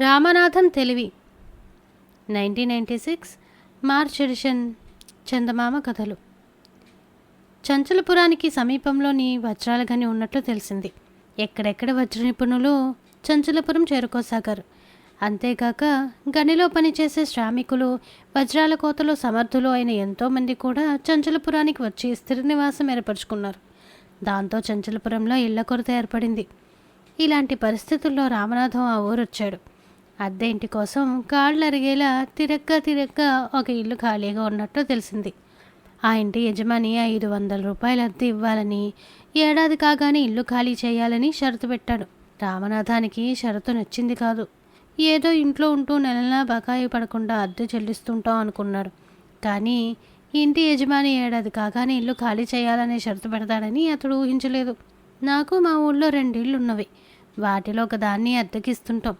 రామనాథం తెలివి. Nineteen ninety six March edition Chandamama కథలు. చంచలపురానికి సమీపంలోని వజ్రాల గని ఉన్నట్లు తెలిసింది. ఎక్కడెక్కడ వజ్ర నిపుణులు చంచలపురం చేరుకోసాగారు. అంతేకాక గనిలో పనిచేసే శ్రామికులు వజ్రాల కోతలో సమర్థులు అయిన ఎంతోమంది కూడా చంచలపురానికి వచ్చి స్థిర నివాసం ఏర్పరచుకున్నారు. దాంతో చంచలపురంలో ఇళ్ళ కొరత ఏర్పడింది. ఇలాంటి పరిస్థితుల్లో రామనాథం ఆ ఊరొచ్చాడు. అద్దె ఇంటి కోసం కాళ్ళు అరిగేలా తిరక్క తిరక్క ఒక ఇల్లు ఖాళీగా ఉన్నట్టు తెలిసింది. ఆ ఇంటి యజమాని ఐదు వందల రూపాయల అద్దె ఇవ్వాలని ఏడాది కాగానే ఇల్లు ఖాళీ చేయాలని షరతు పెట్టాడు. రామనాథానికి షరతు నచ్చింది కాదు. ఏదో ఇంట్లో ఉంటూ నెలలా బకాయి పడకుండా అద్దె చెల్లిస్తుంటాం అనుకున్నాడు. కానీ ఇంటి యజమాని ఏడాది కాగానే ఇల్లు ఖాళీ చేయాలనే షరతు పెడతాడని అతడు ఊహించలేదు. నాకు మా ఊళ్ళో రెండిళ్ళు ఉన్నవి వాటిలో ఒక దాన్ని అద్దెకిస్తుంటాం.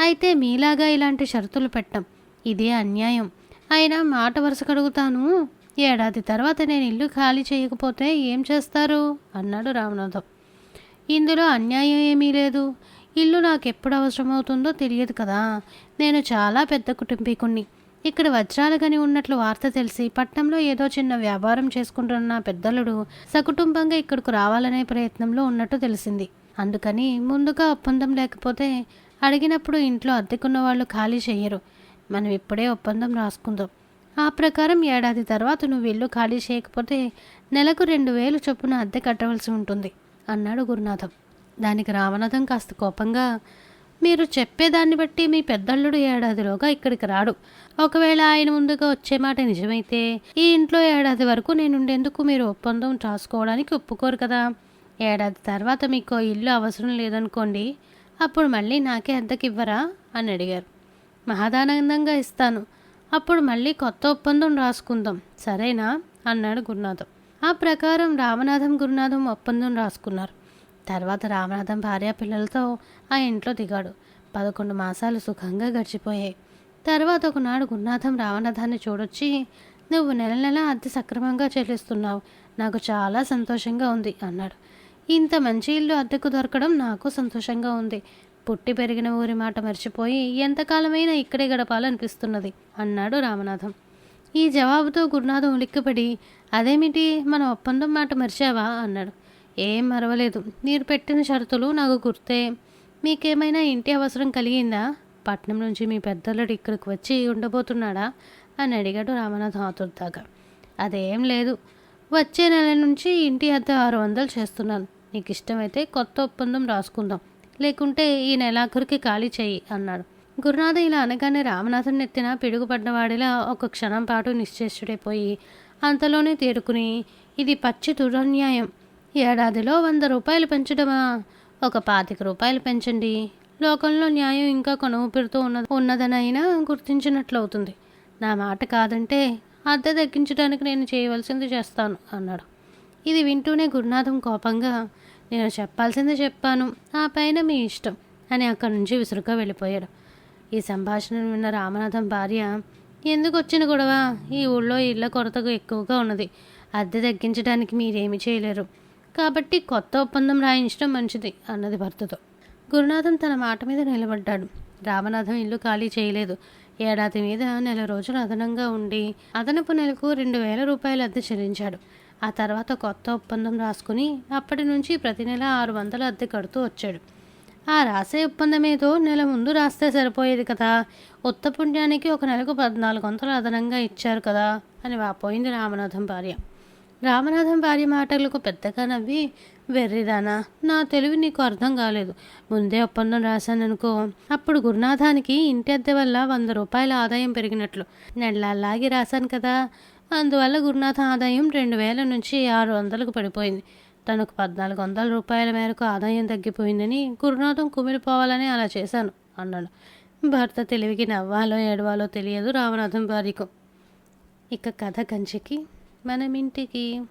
అయితే మీలాగా ఇలాంటి షరతులు పెట్టం. ఇదే అన్యాయం. అయినా మాట వరుస కడుగుతాను. ఏడాది తర్వాత నేను ఇల్లు ఖాళీ చేయకపోతే ఏం చేస్తారు? అన్నాడు రామనాథం. ఇందులో అన్యాయం ఏమీ లేదు. ఇల్లు నాకు ఎప్పుడు అవసరమవుతుందో తెలియదు కదా. నేను చాలా పెద్ద కుటుంబీకుణ్ణి. ఇక్కడ వజ్రాలు గని ఉన్నట్లు వార్త తెలిసి పట్నంలో ఏదో చిన్న వ్యాపారం చేసుకుంటున్న పెద్దలుడు సకుటుంబంగా ఇక్కడకు రావాలనే ప్రయత్నంలో ఉన్నట్టు తెలిసింది. అందుకని ముందుగా ఒప్పందం లేకపోతే అడిగినప్పుడు ఇంట్లో అద్దెకున్న వాళ్ళు ఖాళీ చేయరు మనం ఇప్పుడే ఒప్పందం రాసుకుందాం. ఆ ప్రకారం ఏడాది తర్వాత నువ్వు ఇల్లు ఖాళీ చేయకపోతే నెలకు రెండు వేలు చొప్పున అద్దె కట్టవలసి ఉంటుంది అన్నాడు గురునాథం. దానికి రామనాథం కాస్త కోపంగా మీరు చెప్పేదాన్ని బట్టి మీ పెద్దల్లుడు ఏడాదిలోగా ఇక్కడికి రాడు. ఒకవేళ ఆయన ముందుగా వచ్చే మాట నిజమైతే ఈ ఇంట్లో ఏడాది వరకు నేనుండేందుకు మీరు ఒప్పందం రాసుకోవడానికి ఒప్పుకోరు కదా? ఏడాది తర్వాత మీకు ఇల్లు అవసరం లేదనుకోండి అప్పుడు మళ్ళీ నాకే అద్దెకి ఇవ్వరా అని అడిగారు. మహదానందంగా ఇస్తాను. అప్పుడు మళ్ళీ కొత్త ఒప్పందం రాసుకుందాం. సరేనా? అన్నాడు గురునాథం. ఆ ప్రకారం రామనాథం గురునాథం ఒప్పందం రాసుకున్నారు. తర్వాత రామనాథం భార్య పిల్లలతో ఆ ఇంట్లో దిగాడు. పదకొండు మాసాలు సుఖంగా గడిచిపోయాయి. తర్వాత ఒకనాడు గురునాథం రామనాథాన్ని చూడొచ్చి నువ్వు నెల నెల అద్దె సక్రమంగా చెల్లిస్తున్నావు. నాకు చాలా సంతోషంగా ఉంది అన్నాడు. ఇంత మంచి ఇల్లు అద్దెకు దొరకడం నాకు సంతోషంగా ఉంది. పుట్టి పెరిగిన ఊరి మాట మర్చిపోయి ఎంతకాలమైనా ఇక్కడే గడపాలనిపిస్తున్నది అన్నాడు రామనాథం. ఈ జవాబుతో గురునాథం ఉలిక్కిపడి అదేమిటి మన ఒప్పందం మాట మర్చావా? అన్నాడు. ఏం మరవలేదు. మీరు పెట్టిన షరతులు నాకు గుర్తే. మీకేమైనా ఇంటి అవసరం కలిగిందా? పట్నం నుంచి మీ పెద్దలుడు ఇక్కడికి వచ్చి ఉండబోతున్నాడా? అని అడిగాడు రామనాథం ఆతుర్దాగా అదేం లేదు. వచ్చే నెల నుంచి ఇంటి అద్దె ఆరు వందలు చేస్తున్నాను. నీకు ఇష్టమైతే కొత్త ఒప్పందం రాసుకుందాం. లేకుంటే ఈ నెలాఖరికి ఖాళీ చెయ్యి అన్నాడు. గురునాథ ఇలా అనగానే రామనాథన్ నెత్తిన పిడుగుపడ్డవాడిలా ఒక క్షణం పాటు నిశ్చేష్టుడైపోయి అంతలోనే తేరుకుని ఇది పచ్చి దురన్యాయం. ఏడాదిలో వంద రూపాయలు పెంచడమా? ఒక పాతిక రూపాయలు పెంచండి. లోకంలో న్యాయం ఇంకా కొనవుపెడుతూ ఉన్న ఉన్నదనైనా గుర్తించినట్లవుతుంది. నా మాట కాదంటే అద్దె తగ్గించడానికి నేను చేయవలసింది చేస్తాను అన్నాడు. ఇది వింటూనే గురునాథం కోపంగా నేను చెప్పాల్సింది చెప్పాను ఆ పైన మీ ఇష్టం అని అక్కడి నుంచి విసురుగా వెళ్ళిపోయాడు. ఈ సంభాషణను విన్న రామనాథం భార్య ఎందుకు వచ్చిన గొడవ? ఈ ఊళ్ళో ఇళ్ళ కొరతకు ఎక్కువగా ఉన్నది. అద్దె తగ్గించడానికి మీరేమి చేయలేరు. కాబట్టి కొత్త ఒప్పందం రాయించడం మంచిది అన్నది భర్తతో. గురునాథం తన మాట మీద నిలబడ్డాడు. రామనాథం ఇల్లు ఖాళీ చేయలేదు. ఏడాది మీద నెల రోజులు అదనంగా ఉండి అదనపు నెలకు రెండు వేల రూపాయలు అద్దె చెల్లించాడు. ఆ తర్వాత కొత్త ఒప్పందం రాసుకుని అప్పటి నుంచి ప్రతి నెల ఆరు వందల అద్దె కడుతూ వచ్చాడు. ఆ రాసే ఒప్పందం ఏదో నెల ముందు రాస్తే సరిపోయేది కదా. ఉత్త పుణ్యానికి ఒక నెలకు పద్నాలుగు వందలు అదనంగా ఇచ్చారు కదా అని వాపోయింది రామనాథం భార్య. రామనాథం భార్య మాటలకు పెద్దగా నవ్వి వెర్రిదానా నా తెలివి నీకు అర్థం కాలేదు. ముందే ఒప్పందం రాశాననుకో. అప్పుడు గురునాథానికి ఇంటి అద్దె వల్ల వంద రూపాయల ఆదాయం పెరిగినట్లు. నెలలాగి రాశాను కదా. అందువల్ల గురునాథ ఆదాయం రెండు వేల నుంచి ఆరు వందలకు పడిపోయింది. తనకు పద్నాలుగు వందల రూపాయల మేరకు ఆదాయం తగ్గిపోయిందని గురునాథం కుమిలిపోవాలని అలా చేశాను అన్నాడు. భర్త తెలివికి నవ్వాలో ఏడవాలో తెలియదు రామనాథం భార్యకు ఇక కథ కంచికి మనం ఇంటికి